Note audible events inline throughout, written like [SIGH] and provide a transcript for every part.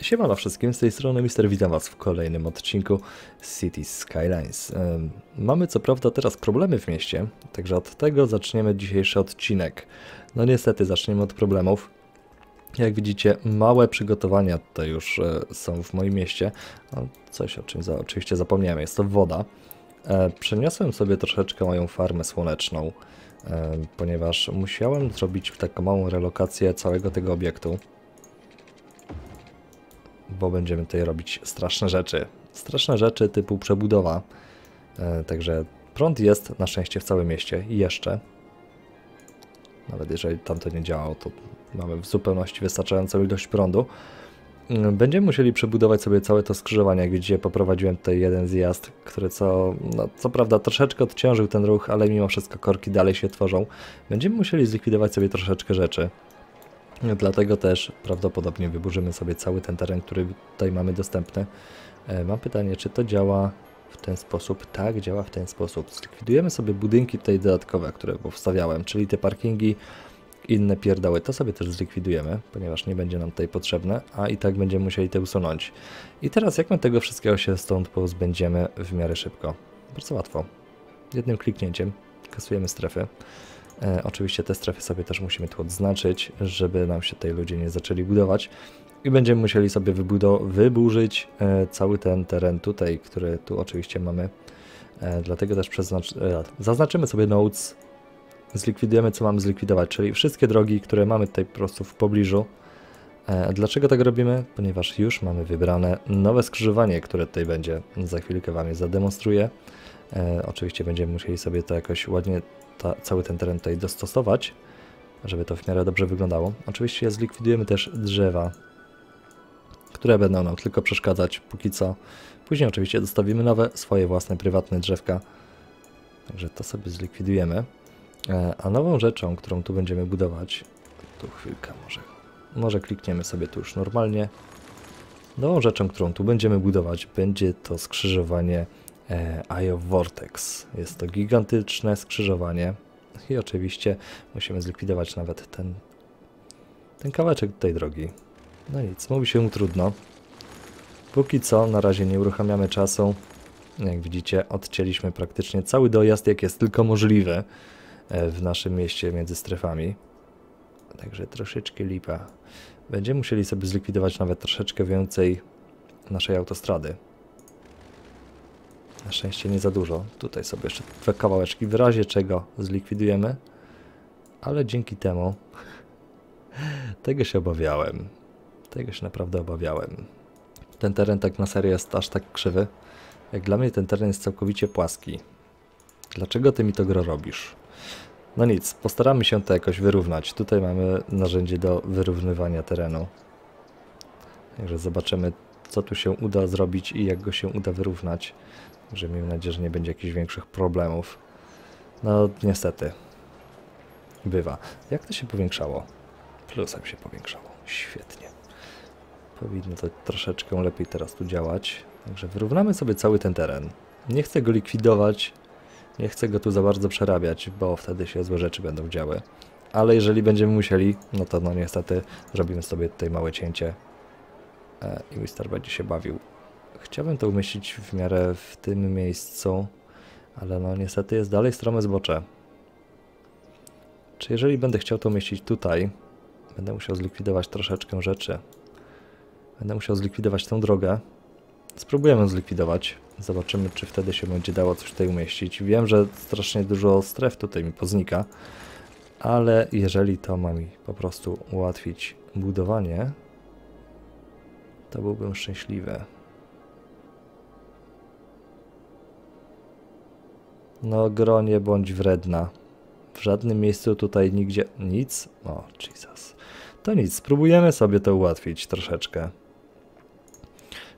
Siemano wszystkim, z tej strony Mister, witam was w kolejnym odcinku City Skylines. Mamy co prawda teraz problemy w mieście, także od tego zaczniemy dzisiejszy odcinek. No niestety zaczniemy od problemów. Jak widzicie, małe przygotowania tutaj już e, są w moim mieście. No, coś o czym za, oczywiście zapomniałem, jest to woda. E, Przeniosłem sobie troszeczkę moją farmę słoneczną, ponieważ musiałem zrobić taką małą relokację całego tego obiektu bo będziemy tutaj robić straszne rzeczy. Straszne rzeczy typu przebudowa. E, także prąd jest na szczęście w całym mieście i jeszcze. Nawet jeżeli tam to nie działało, to mamy w zupełności wystarczającą ilość prądu. Mm, Będziemy musieli przebudować sobie całe to skrzyżowanie. Jak widzicie, poprowadziłem tutaj jeden zjazd, który co, no, co prawda troszeczkę odciążył ten ruch, ale mimo wszystko korki dalej się tworzą. Będziemy musieli zlikwidować sobie troszeczkę rzeczy. Dlatego też prawdopodobnie wyburzymy sobie cały ten teren, który tutaj mamy dostępny. E, Mam pytanie, czy to działa w ten sposób? Tak, działa w ten sposób. Zlikwidujemy sobie budynki tutaj dodatkowe, które powstawiałem, czyli te parkingi, inne pierdały. To sobie też zlikwidujemy, ponieważ nie będzie nam tutaj potrzebne, a i tak będziemy musieli te usunąć. I teraz jak my tego wszystkiego się stąd pozbędziemy w miarę szybko? Bardzo łatwo. Jednym kliknięciem kasujemy strefy. E, oczywiście te strefy sobie też musimy tu odznaczyć, żeby nam się tutaj ludzie nie zaczęli budować. I będziemy musieli sobie wyburzyć e, cały ten teren tutaj, który tu oczywiście mamy. E, dlatego też zaznaczymy sobie nodes, zlikwidujemy co mamy zlikwidować, czyli wszystkie drogi, które mamy tutaj po prostu w pobliżu. Dlaczego tak robimy? Ponieważ już mamy wybrane nowe skrzyżowanie, które tutaj będzie. Za chwilkę Wam je zademonstruję. E, oczywiście będziemy musieli sobie to jakoś ładnie ta, cały ten teren tutaj dostosować, żeby to w miarę dobrze wyglądało. Oczywiście zlikwidujemy też drzewa, które będą nam tylko przeszkadzać póki co. Później oczywiście dostawimy nowe, swoje własne, prywatne drzewka. Także to sobie zlikwidujemy. E, A nową rzeczą, którą tu będziemy budować, tu chwilkę może, może klikniemy sobie tu już normalnie. Nową rzeczą, którą tu będziemy budować, będzie to skrzyżowanie Eye of Vortex. Jest to gigantyczne skrzyżowanie i oczywiście musimy zlikwidować nawet ten, ten kawałeczek tej drogi. No nic, mówi się mu trudno. Póki co, na razie nie uruchamiamy czasu. Jak widzicie, odcięliśmy praktycznie cały dojazd, jak jest tylko możliwe e, w naszym mieście między strefami. Także troszeczkę lipa. Będziemy musieli sobie zlikwidować nawet troszeczkę więcej naszej autostrady. Na szczęście nie za dużo. Tutaj sobie jeszcze dwa kawałeczki w razie czego zlikwidujemy. Ale dzięki temu [LAUGHS] tego się obawiałem. Tego się naprawdę obawiałem. Ten teren tak na serio jest aż tak krzywy. Jak dla mnie ten teren jest całkowicie płaski. Dlaczego ty mi to gro robisz? No nic, postaramy się to jakoś wyrównać. Tutaj mamy narzędzie do wyrównywania terenu. Także zobaczymy, co tu się uda zrobić i jak go się uda wyrównać. Także miejmy nadzieję, że nie będzie jakichś większych problemów. No, niestety. Bywa. Jak to się powiększało? Plusem się powiększało. Świetnie. Powinno to troszeczkę lepiej teraz tu działać. Także wyrównamy sobie cały ten teren. Nie chcę go likwidować, nie chcę go tu za bardzo przerabiać, bo wtedy się złe rzeczy będą działy. Ale jeżeli będziemy musieli, no to no niestety zrobimy sobie tutaj małe cięcie e, i Mister będzie się bawił. Chciałbym to umieścić w miarę w tym miejscu, ale no niestety jest dalej strome zbocze. Czy jeżeli będę chciał to umieścić tutaj, będę musiał zlikwidować troszeczkę rzeczy. Będę musiał zlikwidować tą drogę. Spróbujemy zlikwidować. Zobaczymy, czy wtedy się będzie dało coś tutaj umieścić. Wiem, że strasznie dużo stref tutaj mi poznika, ale jeżeli to ma mi po prostu ułatwić budowanie, to byłbym szczęśliwy. No, gronie bądź wredna. W żadnym miejscu tutaj nigdzie nic. O, Jesus. To nic, spróbujemy sobie to ułatwić troszeczkę.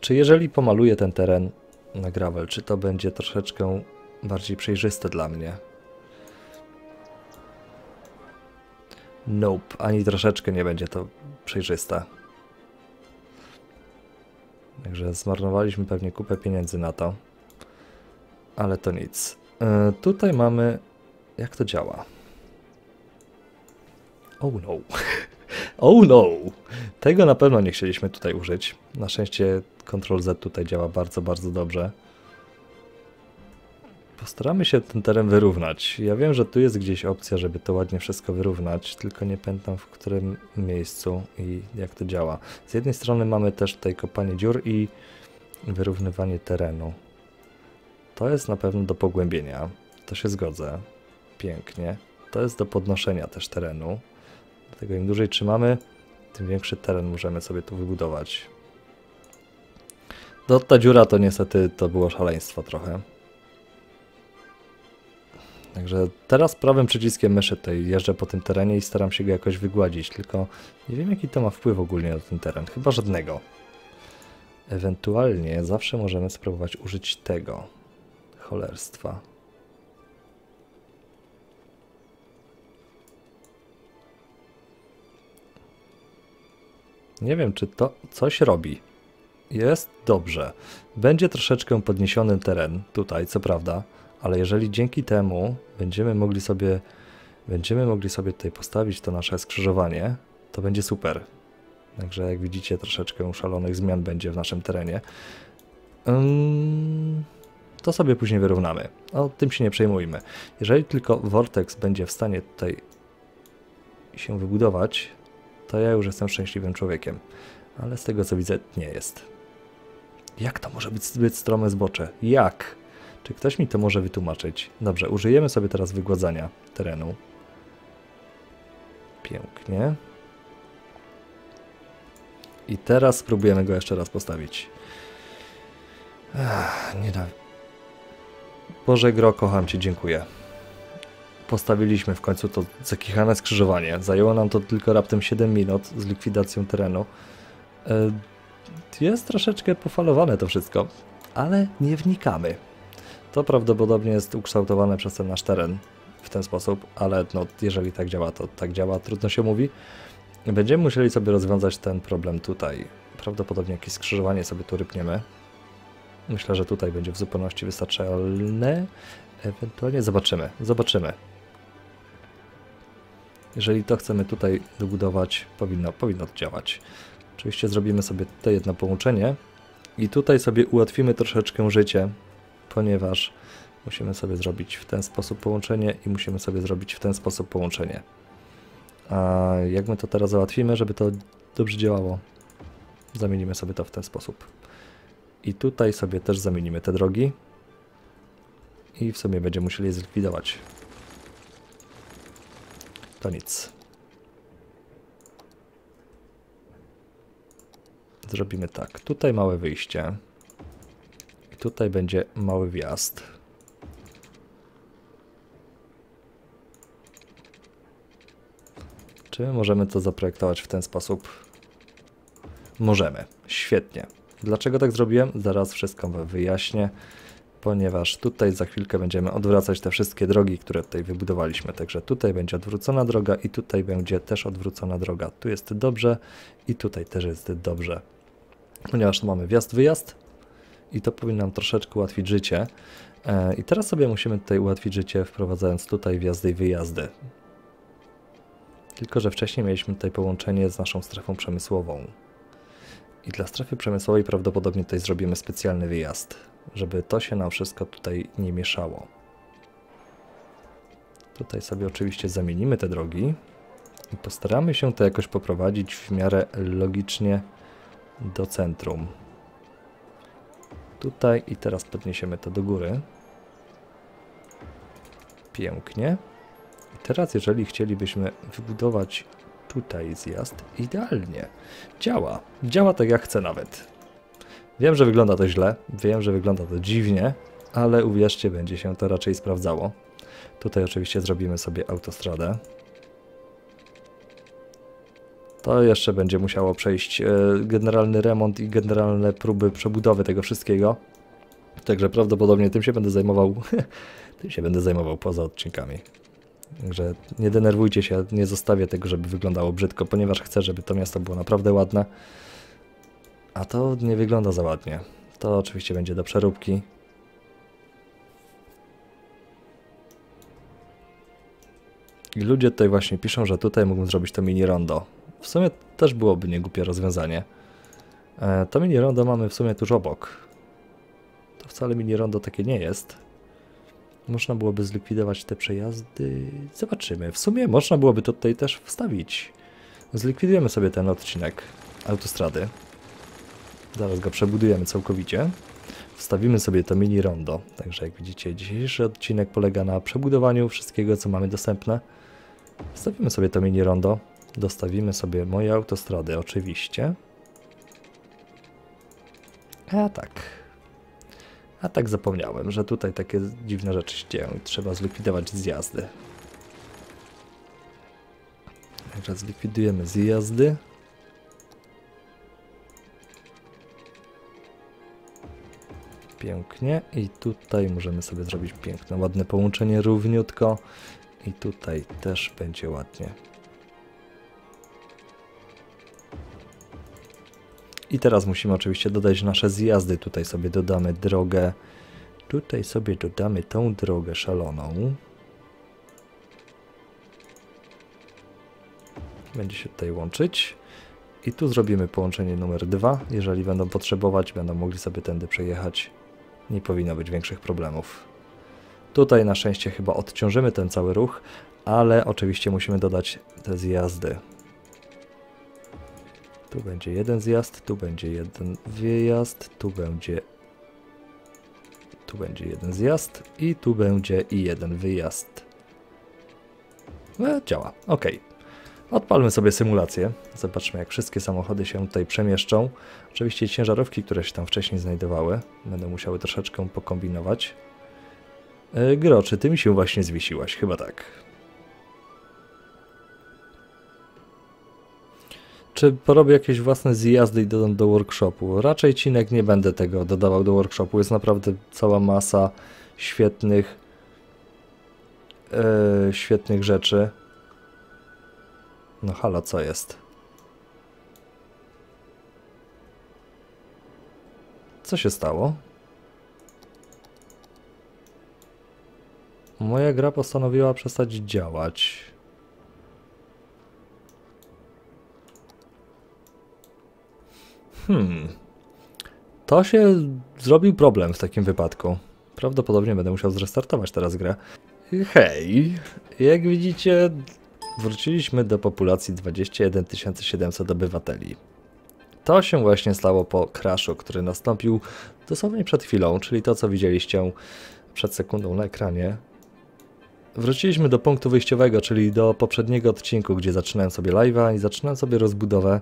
Czy jeżeli pomaluję ten teren na gravel, czy to będzie troszeczkę bardziej przejrzyste dla mnie? Nope, ani troszeczkę nie będzie to przejrzyste. Także zmarnowaliśmy pewnie kupę pieniędzy na to. Ale to nic. E, tutaj mamy... Jak to działa? Oh no. [LAUGHS] Oh no! Tego na pewno nie chcieliśmy tutaj użyć. Na szczęście Ctrl Z tutaj działa bardzo, bardzo dobrze. Postaramy się ten teren wyrównać. Ja wiem, że tu jest gdzieś opcja, żeby to ładnie wszystko wyrównać, tylko nie pamiętam w którym miejscu i jak to działa. Z jednej strony mamy też tutaj kopanie dziur i wyrównywanie terenu. To jest na pewno do pogłębienia. To się zgodzę. Pięknie. To jest do podnoszenia też terenu. Dlatego im dłużej trzymamy, tym większy teren możemy sobie tu wybudować. No ta dziura to niestety to było szaleństwo trochę. Także teraz prawym przyciskiem myszy tutaj jeżdżę po tym terenie i staram się go jakoś wygładzić, tylko nie wiem jaki to ma wpływ ogólnie na ten teren, chyba żadnego. Ewentualnie zawsze możemy spróbować użyć tego cholerstwa. Nie wiem, czy to coś robi. Jest dobrze. Będzie troszeczkę podniesiony teren tutaj, co prawda, ale jeżeli dzięki temu będziemy mogli sobie będziemy mogli sobie tutaj postawić to nasze skrzyżowanie, to będzie super. Także jak widzicie troszeczkę szalonych zmian będzie w naszym terenie. To sobie później wyrównamy. O tym się nie przejmujmy. Jeżeli tylko Vortex będzie w stanie tutaj się wybudować, to ja już jestem szczęśliwym człowiekiem. Ale z tego co widzę, nie jest. Jak to może być zbyt strome zbocze? Jak? Czy ktoś mi to może wytłumaczyć? Dobrze, użyjemy sobie teraz wygładzania terenu. Pięknie. I teraz spróbujemy go jeszcze raz postawić. Nie da. Boże gro, kocham Cię, dziękuję. Postawiliśmy w końcu to zakichane skrzyżowanie. Zajęło nam to tylko raptem 7 minut z likwidacją terenu. E, jest troszeczkę pofalowane to wszystko, ale nie wnikamy. To prawdopodobnie jest ukształtowane przez ten nasz teren w ten sposób, ale no, jeżeli tak działa, to tak działa, trudno się mówi. Będziemy musieli sobie rozwiązać ten problem tutaj. Prawdopodobnie jakieś skrzyżowanie sobie tu rypniemy. Myślę, że tutaj będzie w zupełności wystarczalne. Ewentualnie zobaczymy, zobaczymy. Jeżeli to chcemy tutaj dobudować, powinno, powinno to działać. Oczywiście zrobimy sobie te jedno połączenie i tutaj sobie ułatwimy troszeczkę życie, ponieważ musimy sobie zrobić w ten sposób połączenie i musimy sobie zrobić w ten sposób połączenie. A jak my to teraz załatwimy, żeby to dobrze działało? Zamienimy sobie to w ten sposób. I tutaj sobie też zamienimy te drogi. I w sumie będziemy musieli je zlikwidować. To nic. Zrobimy tak. Tutaj małe wyjście. I tutaj będzie mały wjazd. Czy możemy to zaprojektować w ten sposób? Możemy. Świetnie. Dlaczego tak zrobiłem? Zaraz wszystko wyjaśnię, ponieważ tutaj za chwilkę będziemy odwracać te wszystkie drogi, które tutaj wybudowaliśmy. Także tutaj będzie odwrócona droga i tutaj będzie też odwrócona droga. Tu jest dobrze i tutaj też jest dobrze. Ponieważ tu mamy wjazd-wyjazd i to powinno nam troszeczkę ułatwić życie. E, I teraz sobie musimy tutaj ułatwić życie, wprowadzając tutaj wjazdy i wyjazdy. Tylko, że wcześniej mieliśmy tutaj połączenie z naszą strefą przemysłową. I dla strefy przemysłowej prawdopodobnie tutaj zrobimy specjalny wyjazd, żeby to się nam wszystko tutaj nie mieszało. Tutaj sobie oczywiście zamienimy te drogi i postaramy się to jakoś poprowadzić w miarę logicznie do centrum. Tutaj i teraz podniesiemy to do góry. Pięknie. I teraz jeżeli chcielibyśmy wybudować tutaj zjazd, idealnie. Działa. Działa tak jak chcę nawet. Wiem, że wygląda to źle, wiem, że wygląda to dziwnie, ale uwierzcie, będzie się to raczej sprawdzało. Tutaj oczywiście zrobimy sobie autostradę. To jeszcze będzie musiało przejść e, generalny remont i generalne próby przebudowy tego wszystkiego. Także prawdopodobnie tym się będę zajmował, [LAUGHS] tym się będę zajmował poza odcinkami. Także nie denerwujcie się, nie zostawię tego, żeby wyglądało brzydko, ponieważ chcę, żeby to miasto było naprawdę ładne. A to nie wygląda za ładnie. To oczywiście będzie do przeróbki. I ludzie tutaj właśnie piszą, że tutaj mógłbym zrobić to mini rondo. w sumie też byłoby niegłupie rozwiązanie. E, to mini rondo mamy w sumie tuż obok. To wcale mini rondo takie nie jest. Można byłoby zlikwidować te przejazdy. Zobaczymy. W sumie można byłoby tutaj też wstawić. Zlikwidujemy sobie ten odcinek autostrady. Zaraz go przebudujemy całkowicie. Wstawimy sobie to mini rondo. Także jak widzicie, dzisiejszy odcinek polega na przebudowaniu wszystkiego, co mamy dostępne. Wstawimy sobie to mini rondo. Dostawimy sobie moje autostrady, oczywiście. A tak. A tak zapomniałem, że tutaj takie dziwne rzeczy się dzieją trzeba zlikwidować zjazdy. Także zlikwidujemy zjazdy. Pięknie i tutaj możemy sobie zrobić piękne, ładne połączenie równiutko i tutaj też będzie ładnie. I teraz musimy oczywiście dodać nasze zjazdy. Tutaj sobie dodamy drogę. Tutaj sobie dodamy tą drogę szaloną. Będzie się tutaj łączyć. I tu zrobimy połączenie numer dwa. Jeżeli będą potrzebować, będą mogli sobie tędy przejechać. Nie powinno być większych problemów. Tutaj na szczęście chyba odciążymy ten cały ruch, ale oczywiście musimy dodać te zjazdy. Tu będzie jeden zjazd, tu będzie jeden wyjazd, tu będzie tu będzie jeden zjazd i tu będzie i jeden wyjazd. No, działa. Ok. Odpalmy sobie symulację. Zobaczmy, jak wszystkie samochody się tutaj przemieszczą. Oczywiście ciężarówki, które się tam wcześniej znajdowały, będą musiały troszeczkę pokombinować. Yy, Gro, czy ty mi się właśnie zwiesiłaś? Chyba tak. Czy porobię jakieś własne zjazdy i dodam do workshopu? Raczej cinek nie będę tego dodawał do workshopu. Jest naprawdę cała masa świetnych yy, świetnych rzeczy. No halo, co jest? Co się stało? Moja gra postanowiła przestać działać. Hmm. To się zrobił problem w takim wypadku. Prawdopodobnie będę musiał zrestartować teraz grę. Hej, jak widzicie, wróciliśmy do populacji 21 700 obywateli. To się właśnie stało po crashu, który nastąpił dosłownie przed chwilą, czyli to co widzieliście przed sekundą na ekranie. Wróciliśmy do punktu wyjściowego, czyli do poprzedniego odcinku, gdzie zaczynałem sobie live'a i zaczynałem sobie rozbudowę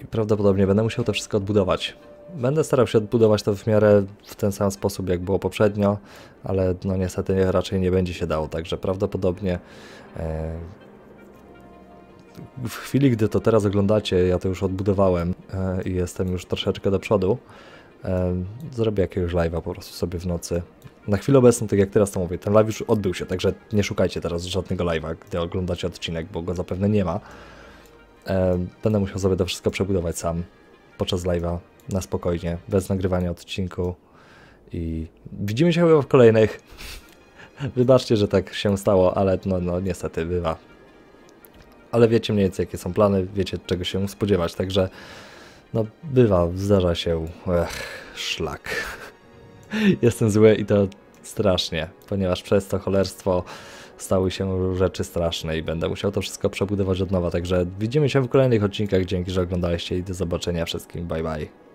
i prawdopodobnie będę musiał to wszystko odbudować. Będę starał się odbudować to w miarę w ten sam sposób, jak było poprzednio, ale no niestety raczej nie będzie się dało, także prawdopodobnie e, w chwili, gdy to teraz oglądacie, ja to już odbudowałem e, i jestem już troszeczkę do przodu. E, zrobię jakiegoś live'a po prostu sobie w nocy. Na chwilę obecną, tak jak teraz to mówię, ten live już odbył się, także nie szukajcie teraz żadnego live'a, gdy oglądacie odcinek, bo go zapewne nie ma. E, będę musiał sobie to wszystko przebudować sam podczas live'a na spokojnie, bez nagrywania odcinku i widzimy się chyba w kolejnych. [LAUGHS] Wybaczcie, że tak się stało, ale no, no niestety bywa. Ale wiecie mniej więcej jakie są plany, wiecie czego się spodziewać, także no bywa, zdarza się, ech, szlak. [LAUGHS] Jestem zły i to strasznie, ponieważ przez to cholerstwo stały się rzeczy straszne i będę musiał to wszystko przebudować od nowa. Także widzimy się w kolejnych odcinkach. Dzięki, że oglądaliście i do zobaczenia wszystkim. Bye bye.